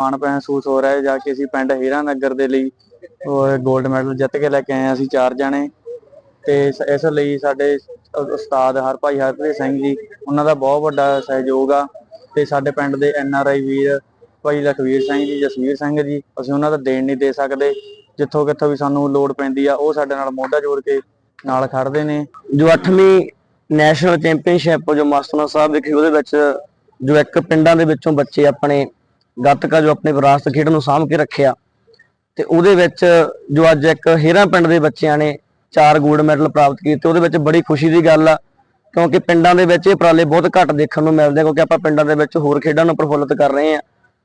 ਮਾਣ ਮਹਿਸੂਸ ਹੋ ਰਿਹਾ ਹੈ, ਜਾ ਕੇ ਅਸੀਂ ਪਿੰਡ ਹੀਰਾ ਨਗਰ ਦੇ ਲਈ 골ਡ ਮੈਡਲ ਜਿੱਤ ਕੇ ਲੈ ਕੇ ਆਏ ਅਸੀਂ ਚਾਰ ਜਣੇ। ਤੇ ਇਸ- ਲਈ ਸਾਡੇ ਉ- ਉਸਤਾਦ ਹਰਭਾਈ ਹਰਪ੍ਰੀਤ ਸਿੰਘ ਜੀ, ਉਹਨਾਂ ਦਾ ਬਹੁਤ ਵੱਡਾ ਸਹਿਯੋਗ ਆ। ਤੇ ਸਾਡੇ ਪਿੰਡ ਦੇ ਐਨ ਆਰ ਆਈ ਵੀਰ ਭਾਈ ਲਖਵੀਰ ਸਿੰਘ ਜੀ, ਜਸਵੀਰ ਸਿੰਘ ਜੀ, ਅਸੀਂ ਉਹਨਾਂ ਦਾ ਦੇਣ ਨਹੀਂ ਦੇ ਸਕਦੇ। ਜਿੱਥੋਂ ਕਿੱਥੋਂ ਵੀ ਸਾਨੂੰ ਲੋੜ ਪੈਂਦੀ ਆ, ਉਹ ਸਾਡੇ ਨਾਲ ਮੋਢਾ ਜੋੜ ਕੇ ਨਾਲ ਖੜਦੇ ਨੇ। ਜੋ 8ਵੀਂ ਨੈਸ਼ਨਲ ਚੈਂਪੀਅਨਸ਼ਿਪ ਜੋ ਮਾਸਟਰ ਸਾਹਿਬ ਵਿਖੇ ਉਹਦੇ ਵਿੱਚ, ਜੋ ਇੱਕ ਪਿੰਡਾਂ ਦੇ ਵਿੱਚੋਂ ਬੱਚੇ ਆਪਣੇ ਗੱਤਕਾ ਜੋ ਆਪਣੇ ਵਿਰਾਸਤ ਖੇਡ ਨੂੰ ਸਾਂਭ ਕੇ ਰੱਖਿਆ ਤੇ ਉਹਦੇ ਵਿੱਚ ਜੋ ਅੱਜ ਇੱਕ ਹੀਰਾ ਪਿੰਡ ਦੇ ਬੱਚਿਆਂ ਨੇ ਚਾਰ 골ਡ ਮੈਡਲ ਪ੍ਰਾਪਤ ਕੀਤੇ ਉਹਦੇ ਵਿੱਚ ਬੜੀ ਖੁਸ਼ੀ ਦੀ ਗੱਲ ਆ, ਕਿਉਂਕਿ ਪਿੰਡਾਂ ਦੇ ਵਿੱਚ ਇਹ ਉਪਰਾਲੇ ਬਹੁਤ ਘੱਟ ਦੇਖਣ ਨੂੰ ਮਿਲਦੇ ਆ, ਕਿਉਂਕਿ ਆਪਾਂ ਪਿੰਡਾਂ ਦੇ ਵਿੱਚ ਹੋਰ ਖੇਡਾਂ ਨੂੰ ਪ੍ਰਫੁੱਲਤ ਕਰ ਰਹੇ ਆ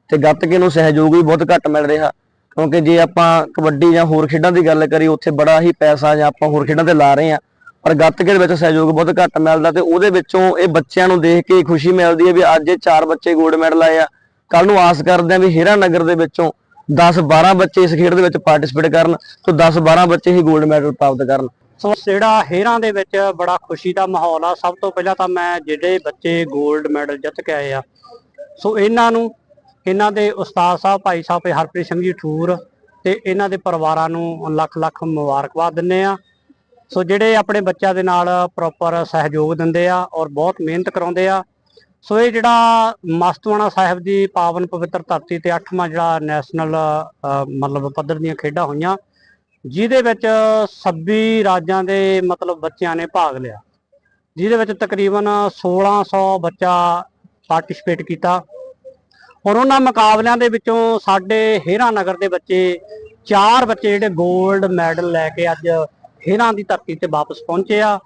ਤੇ ਗੱਤਕੇ ਨੂੰ ਸਹਿਯੋਗ ਵੀ ਬਹੁਤ ਘੱਟ ਮਿਲ ਰਿਹਾ, ਕਿਉਂਕਿ ਜੇ ਆਪਾਂ ਕਬੱਡੀ ਜਾਂ ਹੋਰ ਖੇਡਾਂ ਦੀ ਗੱਲ ਕਰੀਏ, ਉੱਥੇ ਬੜਾ ਹੀ ਪੈਸਾ ਜਾਂ ਆਪਾਂ ਹੋਰ ਖੇਡਾਂ ਤੇ ਲਾ ਰਹੇ ਆ ਪਰ ਗੱਤਕੇ ਦੇ ਵਿੱਚ ਸਹਿਯੋਗ ਬਹੁਤ ਘੱਟ ਮਿਲਦਾ ਤੇ ਉਹਦੇ ਵਿੱਚੋਂ ਇਹ ਬੱਚਿਆਂ ਨੂੰ ਦੇਖ ਕੇ ਖੁਸ਼ੀ ਮਿਲਦੀ ਹੈ ਵੀ ਅੱਜ ਇਹ ਚਾਰ ਬੱਚੇ 골ਡ ਮੈਡਲ ਆਏ ਆ ਕੱਲ ਨੂੰ ਆਸ ਕਰਦੇ ਹਾਂ ਵੀ ਹੀਰਾ ਨਗਰ ਦੇ ਵਿੱਚੋਂ 10 12 ਬੱਚੇ ਇਸ ਖੇਡ ਦੇ ਵਿੱਚ ਪਾਰਟਿਸਿਪੇਟ ਕਰਨ ਤੇ 10 12 ਬੱਚੇ ਹੀ 골ਡ ਮੈਡਲ ਪ੍ਰਾਪਤ ਕਰਨ। ਸੋ ਜਿਹੜਾ ਹੇਰਾਂ ਦੇ ਵਿੱਚ ਬੜਾ ਖੁਸ਼ੀ ਦਾ ਮਾਹੌਲ ਆ, ਸਭ ਤੋਂ ਪਹਿਲਾਂ ਤਾਂ ਮੈਂ ਜਿਹੜੇ ਬੱਚੇ 골ਡ ਮੈਡਲ ਜਿੱਤ ਕੇ ਆਏ ਆ, ਸੋ ਇਹਨਾਂ ਨੂੰ, ਇਹਨਾਂ ਦੇ ਉਸਤਾਦ ਸਾਹਿਬ, ਭਾਈ ਸਾਹਿਬ ਹਰਪ੍ਰੀਤ ਸਿੰਘ ਜੀ ਠੂਰ ਤੇ ਇਹਨਾਂ ਦੇ ਪਰਿਵਾਰਾਂ ਨੂੰ ਲੱਖ ਲੱਖ ਮੁਬਾਰਕਬਾਦ ਦਿੰਨੇ ਆ। ਸੋ ਜਿਹੜੇ ਆਪਣੇ ਬੱਚਿਆਂ ਦੇ ਨਾਲ ਪ੍ਰੋਪਰ ਸਹਿਯੋਗ ਦਿੰਦੇ ਆ ਔਰ ਬਹੁਤ ਮਿਹਨਤ ਕਰਾਉਂਦੇ ਆ ਸੋ ਇਹ ਜਿਹੜਾ ਮਸਤਵਾਣਾ ਸਾਹਿਬ ਦੀ ਪਾਵਨ ਪਵਿੱਤਰ ਧਰਤੀ ਤੇ 8ਵਾਂ ਜਿਹੜਾ ਨੈਸ਼ਨਲ ਮਤਲਬ ਪੱਧਰ ਦੀਆਂ ਖੇਡਾਂ ਹੋਈਆਂ, ਜਿਹਦੇ ਵਿੱਚ 26 ਰਾਜਾਂ ਦੇ ਮਤਲਬ ਬੱਚਿਆਂ ਨੇ ਭਾਗ ਲਿਆ। ਜਿਹਦੇ ਵਿੱਚ ਤਕਰੀਬਨ 1600 ਬੱਚਾ ਪਾਰਟਿਸਿਪੇਟ ਕੀਤਾ। ਔਰ ਉਹਨਾਂ ਮੁਕਾਬਲਿਆਂ ਦੇ ਵਿੱਚੋਂ ਸਾਡੇ ਹੇਰਾ ਨਗਰ ਦੇ ਬੱਚੇ ਚਾਰ ਬੱਚੇ ਜਿਹੜੇ 골ਡ ਮੈਡਲ ਲੈ ਕੇ ਅੱਜ ਹੀਰਾਂ ਦੀ ਧਰਤੀ ਤੇ ਵਾਪਸ ਪਹੁੰਚੇ ਆ।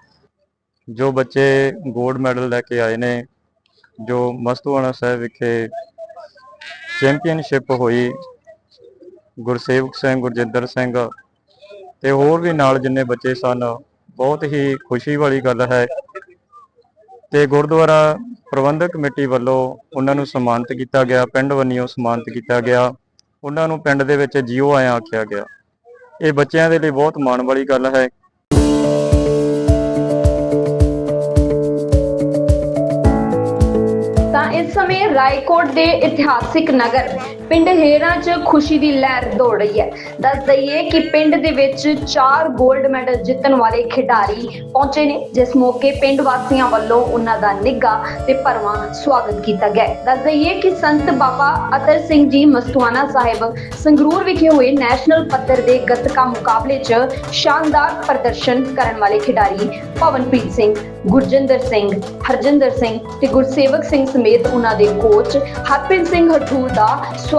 ਜੋ ਬੱਚੇ 골ਡ ਮੈਡਲ ਲੈ ਕੇ ਆਏ ਨੇ ਜੋ ਮਸਤੂਆਣਾ ਸਾਹਿਬ ਵਿਖੇ ਚੈਂਪੀਅਨਸ਼ਿਪ ਹੋਈ, ਗੁਰਸੇਵਕ ਸਿੰਘ, ਗੁਰਜਿੰਦਰ ਸਿੰਘ ਤੇ ਹੋਰ ਵੀ ਨਾਲ ਜਿੰਨੇ ਬੱਚੇ ਸਨ, ਬਹੁਤ ਹੀ ਖੁਸ਼ੀ ਵਾਲੀ ਗੱਲ ਹੈ ਤੇ ਗੁਰਦੁਆਰਾ ਪ੍ਰਬੰਧਕ ਕਮੇਟੀ ਵੱਲੋਂ ਉਹਨਾਂ ਨੂੰ ਸਨਮਾਨਿਤ ਕੀਤਾ ਗਿਆ, ਪਿੰਡ ਵੰਨੀਓ ਸਨਮਾਨਿਤ ਕੀਤਾ ਗਿਆ, ਉਹਨਾਂ ਨੂੰ ਪਿੰਡ ਦੇ ਵਿੱਚ ਜੀਓ ਆਇਆ ਆਖਿਆ ਗਿਆ। ਇਹ ਬੱਚਿਆਂ ਦੇ ਲਈ ਬਹੁਤ ਮਾਣ ਵਾਲੀ ਗੱਲ ਹੈ ਇਸ ਸਮੇਂ ਰਾਏਕੋਟ ਦੇ ਇਤਿਹਾਸਿਕ ਨਗਰ ਪਿੰਡ ਹੇਰਾ 'ਚ ਖੁਸ਼ੀ ਦੀ ਲਹਿਰ ਦੌੜ ਰਹੀ ਹੈ। ਦੱਸ ਦਈਏ ਕਿ ਪਿੰਡ ਦੇ ਵਿੱਚ ਚਾਰ 골ਡ ਮੈਡਲ ਜਿੱਤਣ ਵਾਲੇ ਖਿਡਾਰੀ ਪਹੁੰਚੇ ਨੇ, ਜਿਸ ਮੌਕੇ ਪਿੰਡ ਵਾਸੀਆਂ ਵੱਲੋਂ ਉਹਨਾਂ ਦਾ ਨਿੱਘਾ ਤੇ ਭਰਵਾਂ ਸਵਾਗਤ ਕੀਤਾ ਗਿਆ ਦੱਸ ਦਈਏ ਕਿ ਸੰਤ ਬਾਬਾ ਅਤਰ ਸਿੰਘ ਜੀ ਮਸਤੂਆਣਾ ਸਾਹਿਬ ਸੰਗਰੂਰ ਵਿਖੇ ਹੋਏ ਨੈਸ਼ਨਲ ਪੱਧਰ ਦੇ ਗੱਤਕਾ ਮੁਕਾਬਲੇ 'ਚ ਸ਼ਾਨਦਾਰ ਪ੍ਰਦਰਸ਼ਨ ਕਰਨ ਵਾਲੇ ਖਿਡਾਰੀ ਪਵਨਪ੍ਰੀਤ ਸਿੰਘ, ਗੁਰਜਿੰਦਰ ਸਿੰਘ, ਹਰਜਿੰਦਰ ਸਿੰਘ ਤੇ ਗੁਰਸੇਵਕ ਸਿੰਘ ਸਮੇਤ ਉਹਨਾਂ ਦੇ ਕੋਚ ਹਰਪ੍ਰੀਤ ਸਿੰਘ ਹਠੂਰ ਦਾ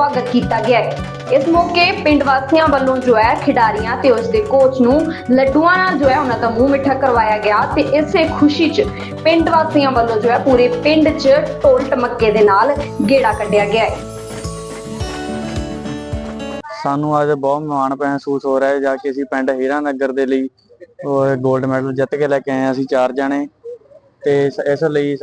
ਸਵਾਗਤ ਕੀਤਾ ਗਿਆ ਹੈ। ਇਸ ਮੌਕੇ ਪਿੰਡ ਵਾਸੀਆਂ ਵੱਲੋਂ ਜੋ ਹੈ ਖਿਡਾਰੀਆਂ ਤੇ ਉਸ ਦੇ ਕੋਚ ਨੂੰ ਲੱਡੂਆਂ ਨਾਲ ਜੋ ਹੈ ਉਹਨਾਂ ਦਾ ਮੂੰਹ ਮਿੱਠਾ ਕਰਵਾਇਆ ਗਿਆ ਤੇ ਇਸੇ ਖੁਸ਼ੀ 'ਚ ਪਿੰਡ ਵਾਸੀਆਂ ਵੱਲੋਂ ਜੋ ਹੈ ਪੂਰੇ ਪਿੰਡ 'ਚ ਢੋਲ ਟਮੱਕੇ ਦੇ ਨਾਲ ਗੇੜਾ ਕੱਢਿਆ ਗਿਆ ਹੈ। ਸਾਨੂੰ ਅੱਜ ਬਹੁਤ ਮਾਣ ਮਹਿਸੂਸ ਹੋ ਰਿਹਾ ਹੈ, ਜਾ ਕੇ ਅਸੀਂ ਪਿੰਡ ਹੀਰਾ ਨਗਰ ਦੇ ਲਈ ਗੋਲਡ ਮੈਡਲ ਜਿੱਤ ਕੇ ਲੈ ਕੇ ਆਏ ਅਸੀਂ ਚਾਰ ਜਣੇ ਤੇ ਇਸ ਲਈ